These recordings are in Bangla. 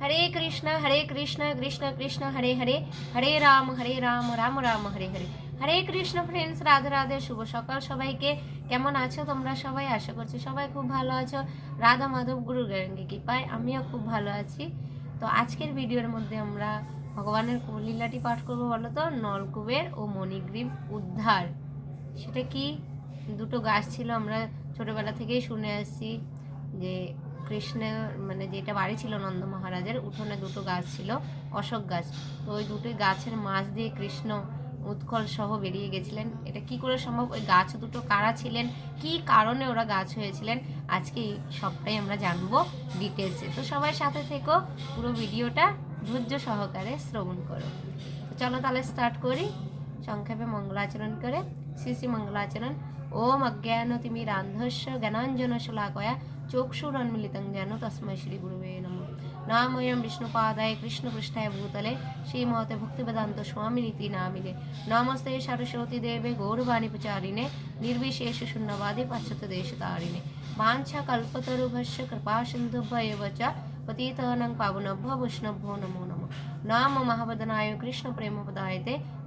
হরে কৃষ্ণ হরে কৃষ্ণ কৃষ্ণ কৃষ্ণ হরে হরে হরে রাম হরে রাম রাম রাম হরে হরে হরে কৃষ্ণ ফ্রেন্ডস রাধে রাধে শুভ সকাল সবাইকে। কেমন আছো তোমরা সবাই? আশা করছি সবাই খুব ভালো আছো। রাধা মাধব গুরু গ্যারাঙ্গি কৃপায় আমিও খুব ভালো আছি। তো আজকের ভিডিওর মধ্যে আমরা ভগবানের লীলাটি পাঠ করব বলো তো? নলকূপের ও মণিগ্রীব উদ্ধার। সেটা কি? দুটো গাছ ছিল, আমরা ছোটবেলা থেকেই শুনে আসছি যে কৃষ্ণের মানে যেটা বাড়ি ছিল নন্দ মহারাজের, উঠোনে দুটো গাছ ছিল, অশোক গাছ। তো ওই দুটো গাছের মাঝ দিয়ে কৃষ্ণ উৎকল সহ বেরিয়ে গেছিলেন। এটা কি করে সম্ভব? ওই গাছ দুটো কারা ছিলেন? কি কারণে ওরা গাছ হয়েছিলেন? আজকে এই সবটাই আমরা জানব ডিটেলসে তো সবাই সাথে থেকো, পুরো ভিডিওটা ধৈর্য সহকারে শ্রবণ করো। চলো তাহলে স্টার্ট করি। সংক্ষেপে মঙ্গলাচরণ করে। শ্রী শ্রী মঙ্গলাচরণ ওম অজ্ঞানতিমিরান্ধস্য জ্ঞানাঞ্জন শলাকয়া চক্ষুরন্মিলিतं যেন তস্मै শ্রী গুরুবে নমঃ নাময়ম বিষ্ণুপাদায় কৃষ্ণপৃষ্ঠায় ভূতলে শ্রীমতে ভক্তিবেদান্ত স্বামিনীতি নামিনে নমস্তে সরস্বতী দেবে গৌরবাণী প্রচারিণে নির্বিশেষ শূন্যবাদী সিন্ধুভ্য এব চ পতিতানাং পাবনভ্য বৈষ্ণভ্যো নমো নমঃ নাম মহাবদনায় কৃষ্ণ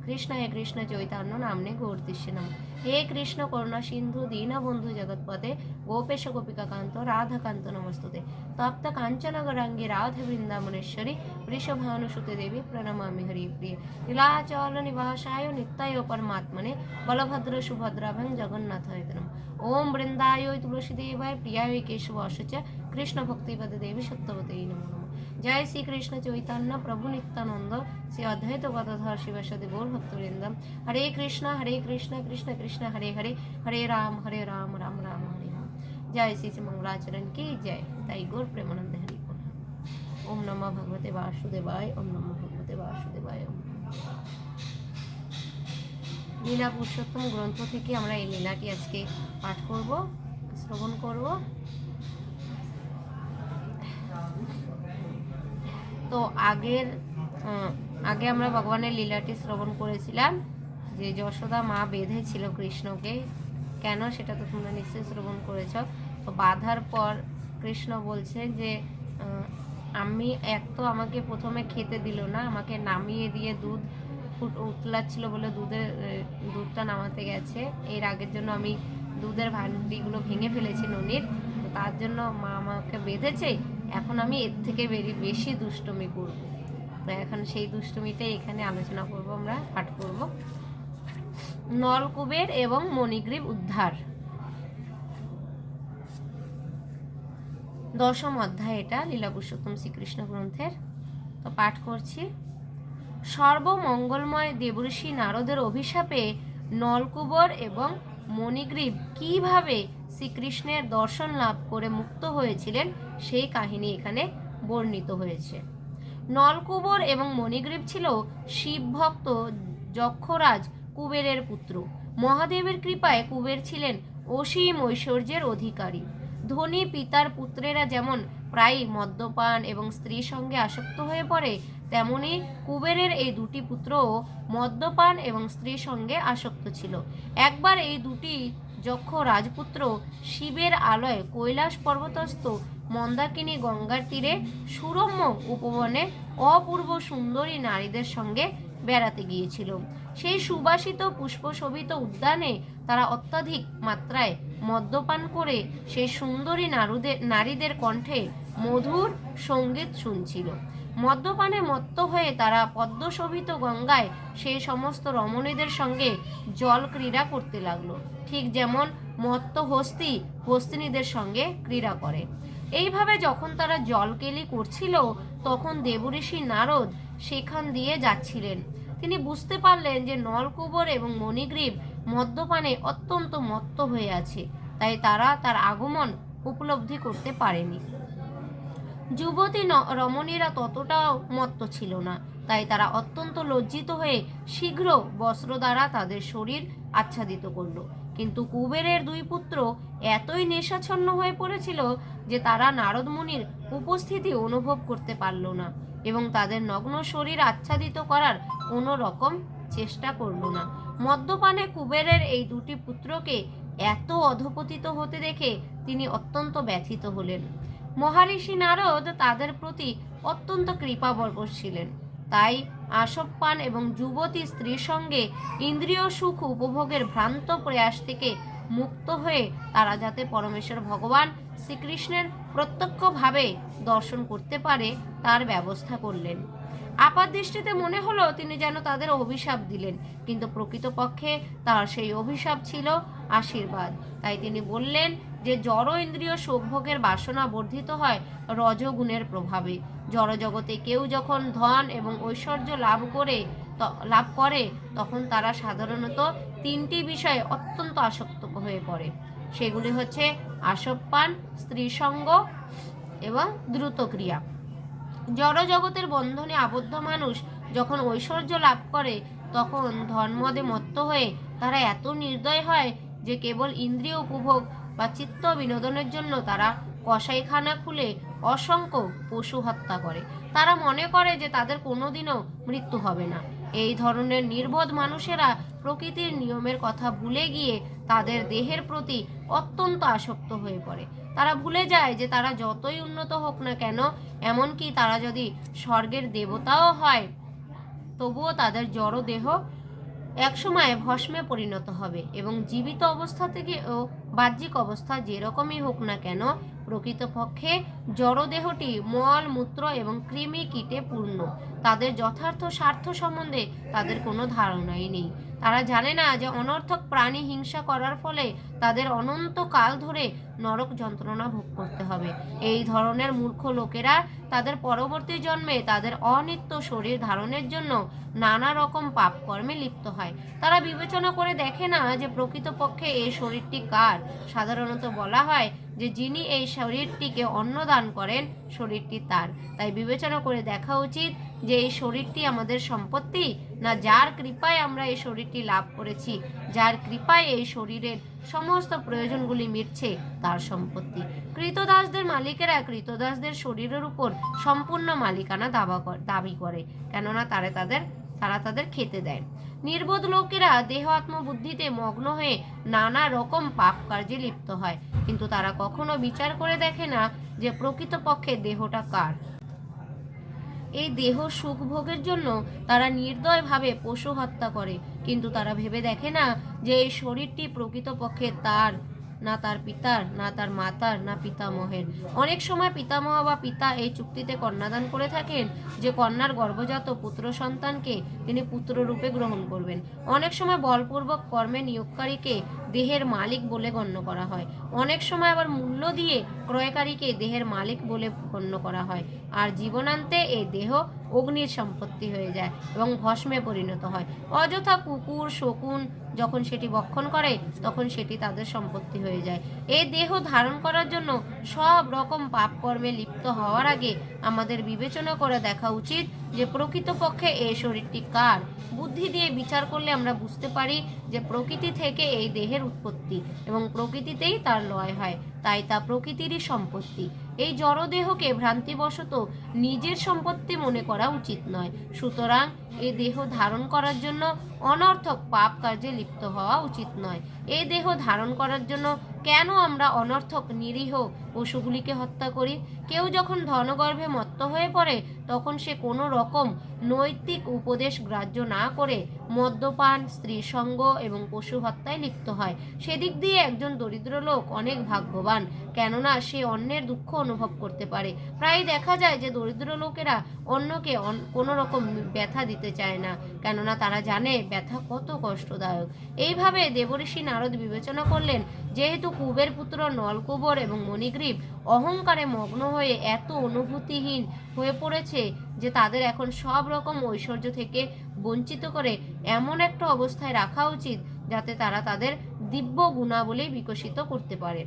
কৃষ্ণায় কৃষ্ণ চৈতন্য নামনে গৌরতিষ্য নম হে কৃষ্ণ করুণা সিন্ধু দীনবন্ধু জগৎপতে গোপেশ গোপিকাকান্ত রাধাকান্ত নমস্তুতে তপ্ত কাঞ্চন গরাঙ্গী রাধে বৃন্দাবনেশ্বরী বৃষভানুসুতে দেবী প্রণমামি হরিপ্রিয় নীলাচল নিবাসায় নিত্যায় পরমাত্মনে বলভদ্র সুভদ্রাভং জগন্নাথ নম ওম বৃন্দায় তুলসীদেবায় প্রিয়ায় কেশবাস চ কৃষ্ণ ভক্তিপদ দেবী সত্যবতী নমো নমঃ। জয় শ্রীকৃষ্ণ চৈতন্য প্রভু নিত্যানন্দ। শ্রী অদ্বৈত গদাধর শিবসদি গৌর ভক্তবৃন্দম হরে কৃষ্ণ হরে কৃষ্ণ কৃষ্ণ কৃষ্ণ, হরে হরে হরে রাম হরে রাম রাম রাম, হরে রাম। জয় শ্রী শ্রী মঙ্গলাচরণ কি জয়? তাই গৌর প্রেমানন্দ হরি বল। ওম নমঃ ভগবতে বাসুদেবায়, ওম নমঃ ভগবতে বাসুদেবায়, ওম। লীলা পুরুষোত্তম গ্রন্থ থেকে আমরা এই লীলাটি আজকে পাঠ করব, শ্রবণ করব। তো আগের আগে আমরা ভগবানের লীলাটি শ্রবণ করেছিলাম, যে যশোদা মা বেঁধেছিল কৃষ্ণকে, কেন সেটা তো তোমরা নিশ্চয়ই শ্রবণ করেছ? তো বাঁধার পর কৃষ্ণ বলছে যে আমি এক তো আমাকে প্রথমে খেতে দিল না, আমাকে নামিয়ে দিয়ে দুধ উতলাচ্ছিল বলে দুধের দুধটা নামাতে গেছে। এর আগের জন্য আমি দুধের ভান্ডিগুলো ভেঙে ফেলেছি ননির। তার জন্য মা আমাকে বেঁধেছে এখন আমি এর থেকে বেশি দুষ্টুমি করব। তো এখন সেই দুষ্টুমিটাই এখানে আলোচনা করব, আমরা পাঠ করব। নলকূপের এবং মণিগ্রীব উদ্ধার। দশম অধ্যায় এটা লীলা পুরুষোত্তম শ্রীকৃষ্ণ গ্রন্থের। তো পাঠ করছি। সর্বমঙ্গলময় দেবঋষি নারদের অভিশাপে নলকুবর এবং মণিগ্রীব কীভাবে শ্রীকৃষ্ণের দর্শন লাভ করে মুক্ত হয়েছিলেন, সেই কাহিনী এখানে বর্ণিত হয়েছে। নলকুবর এবং মণিগ্রীব ছিল শিবভক্ত যক্ষরাজ কুবেরের পুত্র। মহাদেবের কৃপায় কুবের ছিলেন অসীম ঐশ্বর্যের অধিকারী। ধনী পিতার পুত্রেরা যেমন প্রায়ই মদ্যপান এবং স্ত্রী সঙ্গে আসক্ত হয়ে পড়ে তেমনি কুবেরের এই দুটি পুত্রও মদ্যপান এবং স্ত্রী সঙ্গে আসক্ত ছিল। একবার এই দুটি যক্ষ রাজপুত্র শিবের আলয় কৈলাস পর্বতস্থ মন্দাকিনী গঙ্গার তীরে সুরম্য উপবনে অপূর্ব সুন্দরী নারীদের সঙ্গে বেড়াতে গিয়েছিল। সেই সুবাসিত পুষ্পশোভিত উদ্যানে তারা অত্যাধিক মাত্রায় মদ্যপান করে সেই সুন্দরী নারুদের নারীদের কণ্ঠে মধুর সংগীত শুনছিল। মদ্যপানে মত্ত হয়ে তারা পদ্মশোভিত গঙ্গায় সেই সমস্ত রমণীদের সঙ্গে জল ক্রীড়া করতে লাগল। ঠিক যেমন মত্ত হস্তি হস্তিনীদের সঙ্গে ক্রীড়া করে। এইভাবে যখন তারা জলকেলি করছিল, তখন দেবঋষি নারদ সেখান দিয়ে যাচ্ছিলেন। তিনি বুঝতে পারলেন যে নলকুবর এবং মণিগ্রীব মদ্যপানে অত্যন্ত মত্ত হয়ে আছে, তাই তারা তার আগমন উপলব্ধি করতে পারেনি। যুবতী রমণীরা ততটাও মত্ত ছিল না। তাই তারা অত্যন্ত লজ্জিত হয়ে শীঘ্র বস্ত্র দ্বারা তাদের শরীর আচ্ছাদিত করল। কিন্তু কুবেরের দুই পুত্র এতই নেশাচ্ছন্ন হয়ে পড়েছিল যে তারা নারদ মুনির উপস্থিতি অনুভব করতে পারল না এবং তাদের নগ্ন শরীর আচ্ছাদিত করার কোনো রকম চেষ্টা করল না। মদ্যপানে কুবেরের এই দুটি পুত্রকে এত অধপতিত হতে দেখে তিনি অত্যন্ত ব্যথিত হলেন। মহারিষি নারদ তাদের প্রতি অত্যন্ত কৃপাবর্গ ছিলেন। তাই আসপ্পান এবং যুবতী স্ত্রীর সঙ্গে ইন্দ্রিয় সুখ উপভোগের ভ্রান্ত প্রয়াস থেকে মুক্ত হয়ে তারা যাতে পরমেশ্বর ভগবান শ্রীকৃষ্ণের প্রত্যক্ষভাবে দর্শন করতে পারে, তার ব্যবস্থা করলেন। আপাত দৃষ্টিতে মনে হলো তিনি যেন তাদের অভিশাপ দিলেন, কিন্তু প্রকৃতপক্ষে তার সেই অভিশাপ ছিল আশীর্বাদ। তাই তিনি বললেন যে জড় ইন্দ্রিয় সুখভোগের বাসনা বর্ধিত হয় রজগুণের প্রভাবে। জড়জগতে কেউ যখন ধন এবং ঐশ্বর্য লাভ করে লাভ করে, তখন তারা সাধারণত তিনটি বিষয়ে অত্যন্ত আসক্ত হয়ে পড়ে। সেগুলি হচ্ছে আসপ্পান স্ত্রীসঙ্গ এবং দ্রুত ক্রিয়া জড়জগতের বন্ধনে আবদ্ধ মানুষ যখন ঐশ্বর্য লাভ করে, তখন ধর্মদে মত্ত হয়ে তারা এত নির্দয় হয় যে কেবল ইন্দ্রিয় উপভোগ বা চিত্ত বিনোদনের জন্য তারা কসাইখানা খুলে অসংখ্য পশু হত্যা করে। তারা মনে করে যে তাদের কোনোদিনও মৃত্যু হবে না। এই ধরনের নির্বোধ মানুষেরা প্রকৃতির নিয়মের কথা ভুলে গিয়ে তাদের দেহের প্রতি অত্যন্ত আসক্ত হয়ে পড়ে। তারা ভুলে যায় যে তারা যতই উন্নত হোক না কেন, এমনকি তারা যদি স্বর্গের দেবতাও হয়, তবুও তাদের জড় দেহ একসময় ভস্মে পরিণত হবে এবং জীবিত অবস্থা থেকে ও বাহ্যিক অবস্থা যেরকমই হোক না কেন প্রকৃতপক্ষে জড়দেহটি মল, মূত্র এবং কৃমি কীটে পূর্ণ। তাদের যথার্থ স্বার্থ সম্বন্ধে তাদের কোনো ধারণাই নেই। তারা জানে না যে অনর্থক প্রাণী হিংসা করার ফলে তাদের অনন্ত কাল ধরে নরক যন্ত্রণা ভোগ করতে হবে। এই ধরনের মূর্খ লোকেরা তাদের পরবর্তী জন্মে তাদের অনিত্য শরীর ধারণের জন্য নানা রকম পাপ কর্মে লিপ্ত হয়। তারা বিবেচনা করে দেখে না যে প্রকৃতপক্ষে এই শরীরটি কার। সাধারণত বলা হয় যে যিনি এই শরীরটিকে অন্ন দান করেন, শরীরটি তার। তাই বিবেচনা করে দেখা উচিত যে এই শরীরটি আমাদের সম্পত্তি না যার কৃপায় আমরা এই শরীরটি লাভ করেছি। যার কৃপায় এই শরীরের সমস্ত প্রয়োজনগুলি মিটছে, তার সম্পত্তি। কৃতদাসদের মালিকেরা কৃতদাসদের শরীরের উপর সম্পূর্ণ মালিকানা দাবা দাবি করে, কেননা তারা তাদের তারা তাদের খেতে দেয়। নির্বোধ লোকেরা দেহ আত্মবুদ্ধিতে মগ্ন হয়ে নানা রকম পাপ কার্যে লিপ্ত হয়। কিন্তু তারা কখনো বিচার করে দেখে না যে প্রকৃতপক্ষে দেহটা কার। এই দেহ সুখ ভোগের জন্য তারা নির্দয়ভাবে পশু হত্যা করে। কিন্তু তারা ভেবে দেখে না যে এই শরীরটি প্রকৃতপক্ষে তার। না তার পিতার, না তার মাতার, না পিতামহের। অনেক সময় পিতামহ বা পিতা এই চুক্তিতে কন্যাদান করে থাকেন যে কন্যার গর্ভজাত পুত্র সন্তানকে তিনি পুত্ররূপে গ্রহণ করবেন। অনেক সময় বলপূর্বক কর্মে নিয়োগকারীকে দেহের মালিক বলে গণ্য করা হয়। অনেক সময় আবার মূল্য দিয়ে ক্রয়কারীকে দেহের মালিক বলে গণ্য করা হয়। আর জীবনান্তে এই দেহ অগ্নির সম্পত্তি হয়ে যায় এবং ভস্মে পরিণত হয়। অযথা কুকুর, শকুন যখন সেটি বক্ষণ করে, তখন সেটি তাদের সম্পত্তি হয়ে যায়। এই দেহ ধারণ করার জন্য সব রকম পাপ কর্মে লিপ্ত হওয়ার আগে আমাদের বিবেচনা করে দেখা উচিত যে প্রকৃতপক্ষে এই শরীরটি কার? বুদ্ধি দিয়ে বিচার করলে আমরা বুঝতে পারি যে প্রকৃতি থেকে এই দেহের উৎপত্তি এবং প্রকৃতিতেই তার লয় হয়। তাই তা প্রকৃতিরই সম্পত্তি। এই জড়দেহকে ভ্রান্তিবশত নিজের সম্পত্তি মনে করা উচিত নয়। সুতরাং এ দেহ ধারণ করার জন্য অনর্থক পাপ কার্যে লিপ্ত হওয়া উচিত নয়। এই দেহ ধারণ করার জন্য কেন আমরা অনর্থক, নিরীহ পশুগুলিকে হত্যা করি? কেউ যখন ধনগর্ভে মত্ত হয়ে পড়ে, তখন সে কোনো রকম নৈতিক উপদেশ গ্রাহ্য না করে মদ্যপান স্ত্রী সঙ্গ এবং পশু হত্যায় লিপ্ত হয়। সেদিক দিয়ে একজন দরিদ্র লোক অনেক ভাগ্যবান, কেননা সে অন্যের দুঃখ অনুভব করতে পারে। প্রায় দেখা যায় যে দরিদ্র লোকেরা অন্যকে অন- কোনো রকম ব্যথা দিতে চায় না, কেননা তারা জানে ব্যথা কত কষ্টদায়ক। এইভাবে দেবঋষি নারদ বিবেচনা করলেন, যেহেতু কুবের পুত্র নলকুবর এবং মণিগ্রীব অহংকারে মগ্ন হয়ে এত অনুভূতিহীন হয়ে পড়েছে যে তাদের এখন সব রকম ঐশ্বর্য থেকে বঞ্চিত করে এমন একটা অবস্থায় রাখা উচিত যাতে তারা তাদের দিব্য গুণাবলী বিকশিত করতে পারে।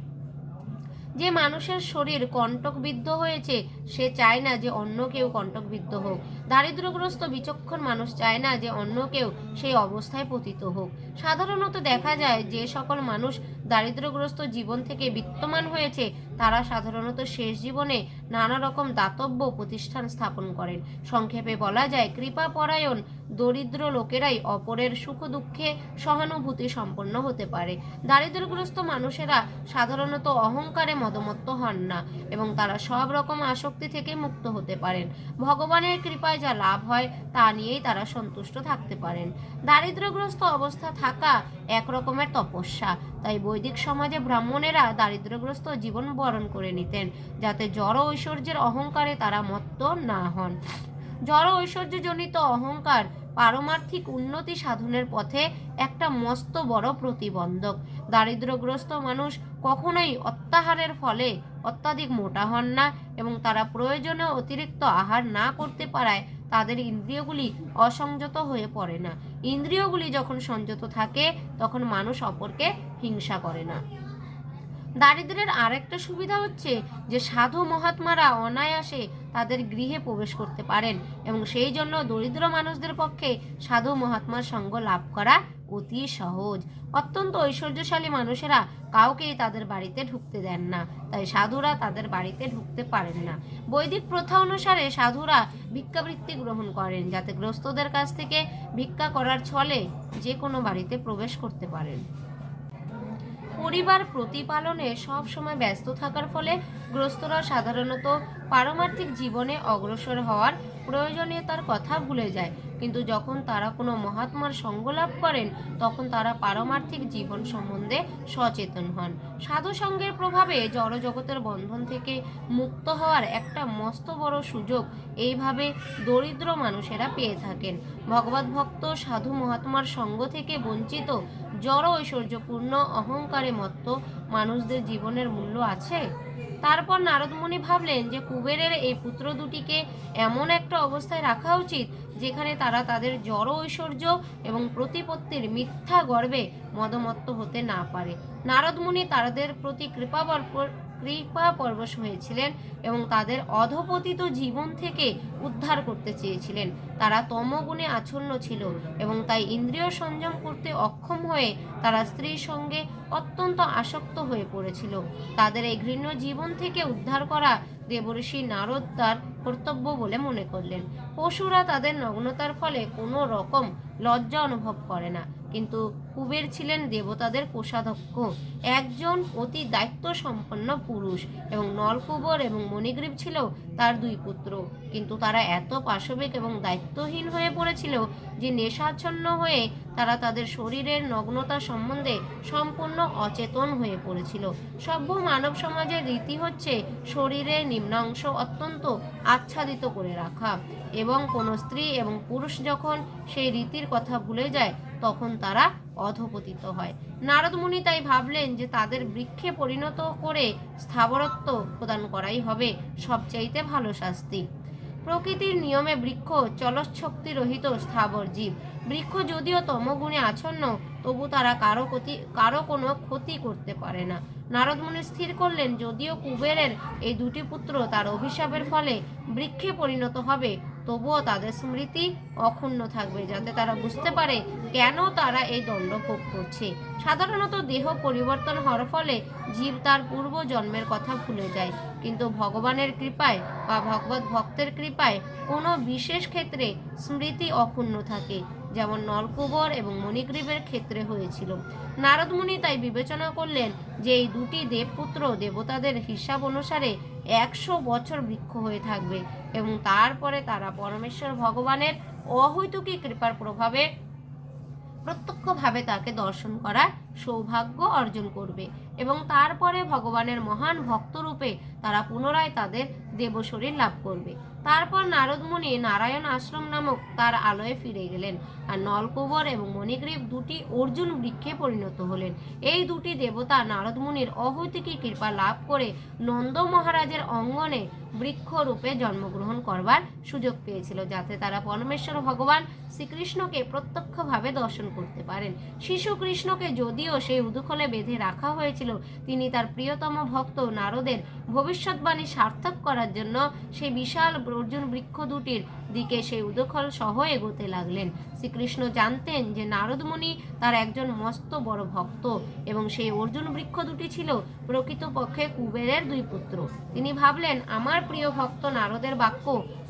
যে মানুষের শরীর কণ্টকবিদ্ধ হয়েছে, সে চায় না যে অন্য কেউ কণ্টকবিদ্ধ হোক। দারিদ্রগ্রস্ত বিচক্ষণ মানুষ চায় না যে অন্য কেউ সেই অবস্থায় পতিত হোক। সাধারণত দেখা যায় যে সকল মানুষ দারিদ্রগ্রস্ত জীবন থেকে বিত্তমান হয়েছে তারা সাধারণত শেষ জীবনে নানা রকম দাতব্য প্রতিষ্ঠান স্থাপন করেন। সংক্ষেপে বলা যায়, কৃপাপরায়ণ দরিদ্র লোকেরাই অপরের সুখ দুঃখে সহানুভূতি সম্পন্ন হতে পারে। দারিদ্রগ্রস্ত মানুষেরা সাধারণত অহংকারে মদমত্ত হন না এবং তারা সব রকম আসক্তি থেকে মুক্ত হতে পারেন। ভগবানের কৃপায় যা লাভ হয়, তা নিয়েই তারা সন্তুষ্ট থাকতে পারেন। দারিদ্রগ্রস্ত অবস্থা থাকা এক রকমের তপস্যা। তাই বৈদিক সমাজে ব্রাহ্মণেরা দারিদ্রগ্রস্ত জীবন বরণ করে নিতেন, যাতে জড় ঐশ্বর্যের অহংকারে তারা মত্ত না হন। জড় ঐশ্বর্যজনিত অহংকার পারমার্থিক উন্নতি সাধনের পথে একটা মস্ত বড় প্রতিবন্ধক। দারিদ্রগ্রস্ত মানুষ কখনোই অত্যাহারের ফলে অত্যাধিক মোটা হন না এবং তারা প্রয়োজনে অতিরিক্ত আহার না করতে পারায় তাদের ইন্দ্রিয়গুলি অসংযত হয়ে পড়ে না। ইন্দ্রিয়গুলি যখন সংযত থাকে, তখন মানুষ অপরকে হিংসা করে না। দারিদ্রের আরেকটা সুবিধা হচ্ছে যে সাধু মহাত্মারা অনায়াসে তাদের গৃহে প্রবেশ করতে পারেন এবং সেই জন্য দরিদ্র মানুষদের পক্ষে সাধু মহাত্মার সঙ্গ লাভ করা অতি সহজ। অত্যন্ত ঐশ্বর্যশালী মানুষেরা কাউকেই তাদের বাড়িতে ঢুকতে দেন না, তাই সাধুরা তাদের বাড়িতে ঢুকতে পারেন না। বৈদিক প্রথা অনুসারে সাধুরা ভিক্ষাবৃত্তি গ্রহণ করেন, যাতে গ্রস্তদের কাছ থেকে ভিক্ষা করার ছলে যে কোনো বাড়িতে প্রবেশ করতে পারেন। পরিবার প্রতিপালনে সব সময় ব্যস্ত থাকার ফলে গ্রস্তরা সাধারণত পারমার্থিক জীবনে অগ্রসর হওয়ার প্রয়োজনীয়তার কথা ভুলে যায়। কিন্তু যখন তারা কোনো মহাত্মার সঙ্গ লাভ করেন, তখন তারা পারমার্থিক জীবন সম্বন্ধে সচেতন হন। সাধু সঙ্গের প্রভাবে জড়জগতের বন্ধন থেকে মুক্ত হওয়ার একটা মস্ত বড় সুযোগ এইভাবে দরিদ্র মানুষেরা পেয়ে থাকেন। ভগবত ভক্ত সাধু মহাত্মার সঙ্গ থেকে বঞ্চিত, জড় ঐশ্বর্যপূর্ণ, অহংকারে মত্ত মানুষদের জীবনের মূল্য আছে? তারপর নারদমণি ভাবলেন যে কুবেরের এই পুত্র দুটিকে এমন একটা অবস্থায় রাখা উচিত যেখানে তারা তাদের জড় ঐশ্বর্য এবং প্রতিপত্তির মিথ্যা গর্বে মদমত্ত হতে না পারে। নারদমুনি তাদের প্রতি কৃপা কৃপা পরবশ হয়েছিলেন এবং তাদের অধপতিত জীবন থেকে উদ্ধার করতে চেয়েছিলেন। তারা তমগুণে আচ্ছন্ন ছিল এবং তাই ইন্দ্রিয় সংযম করতে অক্ষম হয়ে তারা স্ত্রীর সঙ্গে অত্যন্ত আসক্ত হয়ে পড়েছিল। তাদের এই ঘৃণ্য জীবন থেকে উদ্ধার করা দেবঋষি নারদ তার কর্তব্য বলে মনে করলেন। পশুরা তাদের নগ্নতার ফলে কোনো রকম লজ্জা অনুভব করে না। কিন্তু কুবের ছিলেন দেবতাদের কোষাধ্যক্ষ। একজন অতি দায়িত্ব সম্পন্ন পুরুষ এবং নলকুবর এবং মণিগ্রীব ছিল তার দুই পুত্র। কিন্তু তারা এত পাশবিক এবং দায়িত্বহীন হয়ে পড়েছিল যে নেশাচ্ছন্ন হয়ে তারা তাদের শরীরের নগ্নতা সম্বন্ধে সম্পূর্ণ অচেতন হয়ে পড়েছিল। সভ্য মানব সমাজের রীতি হচ্ছে শরীরের নিম্নাংশ অত্যন্ত আচ্ছাদিত করে রাখা এবং কোনো স্ত্রী এবং পুরুষ যখন সেই রীতির কথা ভুলে যায় তখন তারা অধপতিত হয়। নারদমুনি তাই ভাবলেন যে তাদের বৃক্ষে পরিণত করে স্থাবরত্ব প্রদান করাই হবে সবচাইতে ভালো শাস্তি। প্রকৃতির নিয়মে বৃক্ষ চলচ্ছক্তি রহিত স্থাবর জীব। বৃক্ষ যদিও তমগুণে আচ্ছন্ন, তবু তারা কারও ক্ষতি, কারও কোনো ক্ষতি করতে পারে না। নারদমুনি স্থির করলেন, যদিও কুবেরের এই দুটি পুত্র তার অভিশাপের ফলে বৃক্ষে পরিণত হবে তবুও তাদের স্মৃতি অক্ষুণ্ণ থাকবে যাতে তারা বুঝতে পারে কেন তারা এই দণ্ড ভোগ করছে। সাধারণত দেহ পরিবর্তন হওয়ার ফলে জীব তার পূর্ব জন্মের কথা ভুলে যায়। কিন্তু ভগবানের কৃপায় বা ভগবত ভক্তের কৃপায় কোনো বিশেষ ক্ষেত্রে স্মৃতি অক্ষুণ্ণ থাকে, যেমন নলকুবর এবং মণিগ্রীবের ক্ষেত্রে হয়েছিল। নারদমুনি তাই বিবেচনা করলেন যে এই দুটি দেবপুত্র দেবতাদের হিসাব অনুসারে একশো বছর বৃক্ষ হয়ে থাকবে এবং তারপরে তারা পরমেশ্বর ভগবানের অহৈতুকী কৃপার প্রভাবে প্রত্যক্ষভাবে তাকে দর্শন করার সৌভাগ্য অর্জন করবে এবং তারপরে ভগবানের মহান ভক্তরূপে তারা পুনরায় তাদের দেবশরীর লাভ করবে। তারপর নারদমুনি নারায়ণ আশ্রম নামক তার আলোয় ফিরে গেলেন আর নলকুবর এবং মণিগ্রীব দুটি অর্জুন বৃক্ষে পরিণত হলেন। এই দুটি দেবতা নারদমুনির অহৈতুকী কৃপা লাভ করে নন্দ মহারাজের অঙ্গনে বৃক্ষরূপে জন্মগ্রহণ করবার সুযোগ পেয়েছিল, যাতে তারা পরমেশ্বর ভগবান শ্রীকৃষ্ণকে প্রত্যক্ষভাবে দর্শন করতে পারেন। শিশু কৃষ্ণকে যদি যদিও সেই উদুখলে বেঁধে রাখা হয়েছিল, তিনি তার প্রিয়তম ভক্ত নারদের ভবিষ্যৎবাণী সার্থক করার জন্য সেই বিশাল অর্জুন বৃক্ষ দুটির দিকে সেই উদুখল সহ এগোতে লাগলেন। শ্রীকৃষ্ণ জানতেন যে নারদমণি তার একজন মস্ত বড় ভক্ত এবং সেই অর্জুন বৃক্ষ দুটি ছিল প্রকৃতপক্ষে কুবেরের দুই পুত্র। তিনি ভাবলেন, আমার প্রিয় ভক্ত নারদের বাক্য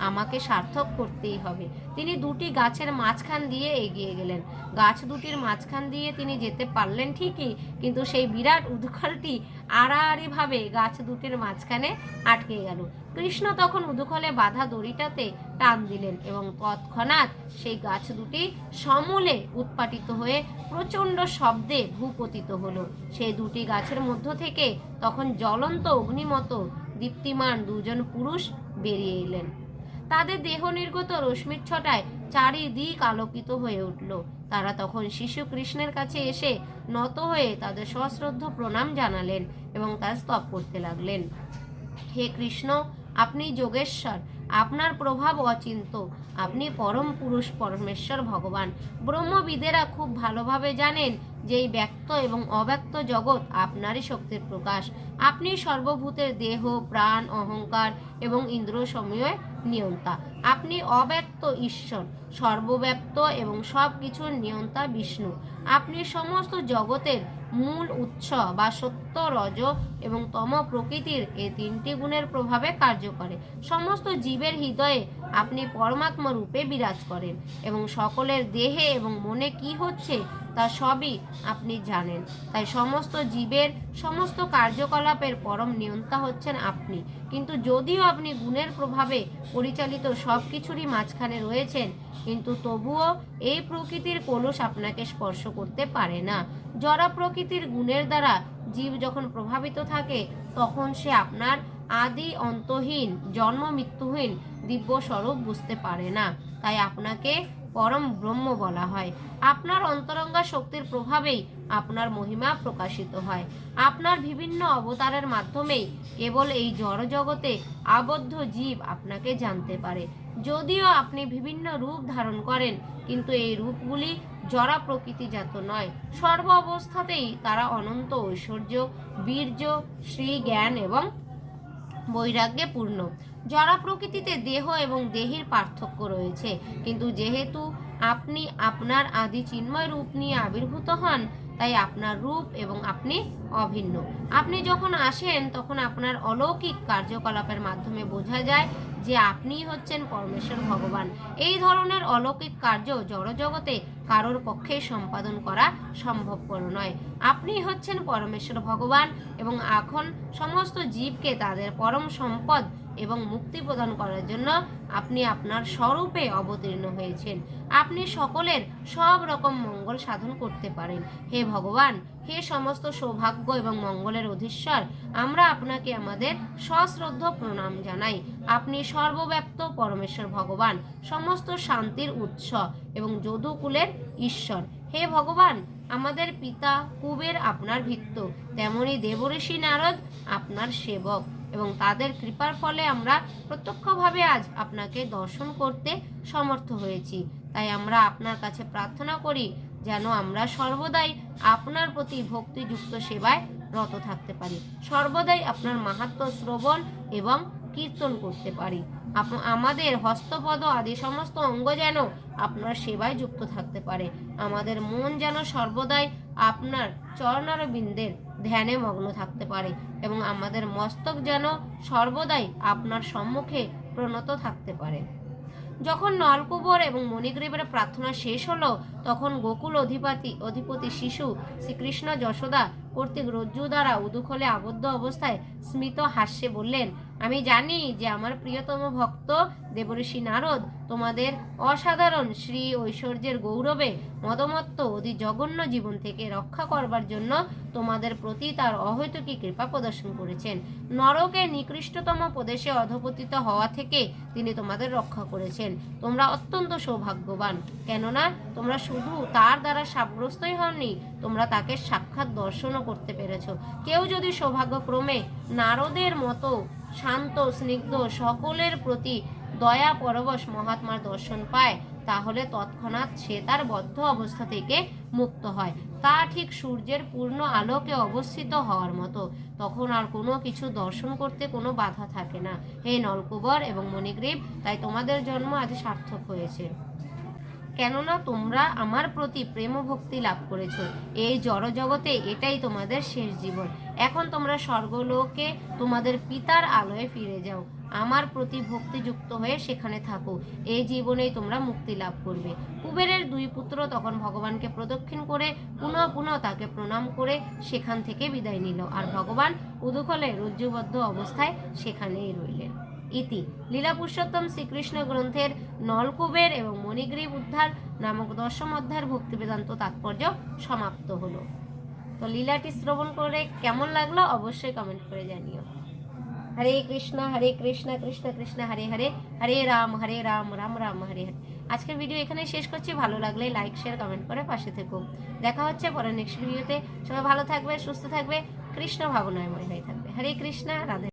আমাকে সার্থক করতেই হবে। তিনি দুটি গাছের মাঝখান দিয়ে এগিয়ে গেলেন। গাছ দুটির মাঝখান দিয়ে তিনি যেতে পারলেন ঠিকই, কিন্তু সেই বিরাট উদুখলটি আড়াআড়িভাবে গাছ দুটির মাঝখানে আটকে গেল। কৃষ্ণ তখন উদুখলে বাধা দড়িটাতে টান দিলেন এবং তৎক্ষণাৎ সেই গাছ দুটি সমূলে উৎপাটিত হয়ে প্রচণ্ড শব্দে ভূপতিত হলো। সেই দুটি গাছের মধ্য থেকে তখন জ্বলন্ত অগ্নিমতো দীপ্তিমান দুজন পুরুষ বেরিয়ে এলেন। তাদের দেহ নির্গত রশ্মির ছটায় চারিদিক আলোকিত হয়ে উঠল। তারা তখন শিশু কৃষ্ণের কাছে এসে নত হয়ে তাদের সশ্রদ্ধ প্রণাম জানালেন এবং তার স্তব করতে লাগলেন। হে কৃষ্ণ, আপনি যোগেশ্বর, আপনার প্রভাব অচিন্ত। আপনি পরম পুরুষ, পরমেশ্বর ভগবান। ব্রহ্মবিদেরা খুব ভালোভাবে জানেন যে এই ব্যক্ত এবং অব্যক্ত জগৎ আপনারই শক্তির প্রকাশ। আপনি সর্বভূতের দেহ, প্রাণ, অহংকার এবং ইন্দ্র সময়ের নিয়ন্তা। আপনি অব্যক্ত ঈশ্বর, সর্বব্যাপ্ত এবং সব কিছুর নিয়ন্তা বিষ্ণু। আপনি সমস্ত জগতের মূল উৎস বা সত্য, রজ এবং তম প্রকৃতির এই তিনটি গুণের প্রভাবে কার্য করে। সমস্ত জীবের হৃদয়ে আপনি পরমাত্মা রূপে বিরাজ করেন এবং সকলের দেহে এবং মনে কি হচ্ছে তা সবই আপনি জানেন। তাই সমস্ত জীবের সমস্ত কার্যকলাপের পরম নিয়ন্তা হচ্ছেন আপনি। কিন্তু যদিও আপনি গুণের প্রভাবে পরিচালিত সব কিছুরই মাঝখানে রয়েছেন, কিন্তু তবুও এই প্রকৃতির কলস আপনাকে স্পর্শ করতে পারে না। জরা প্রকৃতির গুণের দ্বারা জীব যখন প্রভাবিত থাকে, তখন সে আপনার আদি অন্তহীন, জন্ম মৃত্যুহীন দিব্য স্বরূপ বুঝতে পারে না। তাই আপনাকে পরম ব্রহ্ম বলা হয়। আপনার অন্তরঙ্গা শক্তির প্রভাবেই আপনার মহিমা প্রকাশিত হয়। আপনার বিভিন্ন অবতারের মাধ্যমেই কেবল এই জড় জগতে আবদ্ধ জীব আপনাকে জানতে পারে। যদিও আপনি বিভিন্ন রূপ ধারণ করেন, কিন্তু এই রূপগুলি জড়া প্রকৃতিজাত নয়। সর্ব অবস্থাতেই তারা অনন্ত ঐশ্বর্য, বীর্য শ্রী জ্ঞান এবং বৈরাগ্যে পূর্ণ। জড়া প্রকৃতিতে দেহ এবং দেহের পার্থক্য রয়েছে, কিন্তু যেহেতু আপনি আপনার আদি চিন্ময় রূপ নিয়ে আবির্ভূত হন, তাই আপনার রূপ এবং আপনি অভিন্ন। আপনি যখন আসেন, তখন আপনার অলৌকিক কার্যকলাপের মাধ্যমে বোঝা যায় যে আপনি হচ্ছেন পরমেশ্বর ভগবান। এই ধরনের অলৌকিক কার্য জড়জগতে কারোর পক্ষে সম্পাদন করা সম্ভবপর নয়। আপনি হচ্ছেন পরমেশ্বর ভগবান এবং এখন সমস্ত জীবকে তাদের পরম সম্পদ এবং মুক্তি প্রদান করার জন্য আপনি আপনার স্বরূপে অবতীর্ণ হয়েছেন। আপনি সকলের সব রকম মঙ্গল সাধন করতে পারেন। হে ভগবান, হে সমস্ত সৌভাগ্য এবং মঙ্গলের অধীশ্বর, আমরা আপনাকে আমাদের সশ্রদ্ধ প্রণাম জানাই। আপনি সর্বব্যাপ্ত পরমেশ্বর ভগবান, সমস্ত শান্তির উৎস এবং যদুকুলের ঈশ্বর। হে ভগবান, আমাদের পিতা কুবের আপনার ভিত্ত তেমনি দেবঋষি নারদ আপনার সেবক। এবং তাদের কৃপার ফলে আমরা প্রত্যক্ষভাবে আজ আপনাকে দর্শন করতে সমর্থ হয়েছি। তাই আমরা আপনার কাছে প্রার্থনা করি যেন আমরা সর্বদাই আপনার প্রতি ভক্তিযুক্ত সেবায় রত থাকতে পারি। সর্বদাই আপনার মাহাত্ম শ্রবণ এবং কীর্তন করতে পারি। আমাদের হস্তপদ আদি সমস্ত অঙ্গ যেন আপনার সেবায় যুক্ত থাকতে পারে। আমাদের মন যেন সর্বদাই আপনার চরণারবিন্দের ধ্যানে মগ্ন থাকতে পারে এবং আমাদের মস্তক যেন সর্বদাই আপনার সম্মুখে প্রণত থাকতে পারে। যখন নলকুবর এবং মণিগ্রীবের প্রার্থনা শেষ হলো, তখন গোকুল অধিপতি অধিপতি শিশু শ্রীকৃষ্ণ যশোদা কর্তৃক রজ্জু দ্বারা উদুখলে আবদ্ধ অবস্থায় স্মিত হাস্যে বললেন, আমি জানি যে আমার প্রিয়তম ভক্ত দেবঋষি নারদ তোমাদের অসাধারণ শ্রী ঐশ্বর্যের গৌরবে মদমত্ত অতি জঘন্য জীবন থেকে রক্ষা করবার জন্য তোমাদের প্রতি তার অহৈতুকী কৃপা প্রদর্শন করেছেন। নরকের নিকৃষ্টতম প্রদেশে অধপতিত হওয়া থেকে তিনি তোমাদের রক্ষা করেছেন। তোমরা অত্যন্ত সৌভাগ্যবান। কেননা তোমরা শুধু তার দ্বারা সাব্যস্তই হননি তোমরা তাকে সাক্ষাৎ দর্শনও করতে পেরেছ। কেউ যদি সৌভাগ্যক্রমে নারদের মতো শান্ত, স্নিগ্ধ সকলের প্রতি দয়া পরবশ মহাত্মার দর্শন পায়, তাহলে তৎক্ষণাৎ সে তার বদ্ধ অবস্থা থেকে মুক্ত হয়। তা ঠিক সূর্যের পূর্ণ আলোকে অবস্থিত হওয়ার মতো। তখন আর কোনো কিছু দর্শন করতে কোনো বাধা থাকে না। হে নলকুবর এবং মণিগ্রীব, তাই তোমাদের জন্ম আজ সার্থক হয়েছে। কেননা তোমরা আমার প্রতি প্রেম ভক্তি লাভ করেছ। এই জড় জগতে এটাই তোমাদের শেষ জীবন। এখন তোমরা স্বর্গলোকে তোমাদের পিতার আলোয় ফিরে যাও। আমার প্রতি ভক্তিযুক্ত হয়ে সেখানে থাকো। এই জীবনেই তোমরা মুক্তি লাভ করবে। কুবেরের দুই পুত্র তখন ভগবানকে প্রদক্ষিণ করে পুনঃ পুনঃ তাকে প্রণাম করে সেখান থেকে বিদায় নিল। আর ভগবান উদুকলে রজ্জুবদ্ধ অবস্থায় সেখানেই রইলেন। ইতি। লীলা পুরুষোত্তম শ্রীকৃষ্ণ গ্রন্থের নলকুবের এবং মণিগ্রীব উদ্ধার নামক দশম অধ্যায়ের ভক্তি বেদান্ত তাৎপর্য সমাপ্ত হলো। তো লীলাটি শ্রবণ করে কেমন লাগল অবশ্যই কমেন্ট করে জানিও। হরে কৃষ্ণ হরে কৃষ্ণ কৃষ্ণ কৃষ্ণ, হরে হরে হরে রাম হরে রাম রাম রাম, হরে হরে। আজকের ভিডিও এখানে শেষ করছি। ভালো লাগলে লাইক শেয়ার কমেন্ট করে পাশে থেকো। দেখা হচ্ছে পরে নেক্সট ভিডিওতে সবাই ভালো থাকবে, সুস্থ থাকবে। কৃষ্ণ ভাবনায় ময় হয়ে থাকবে। হরে কৃষ্ণ, রাধে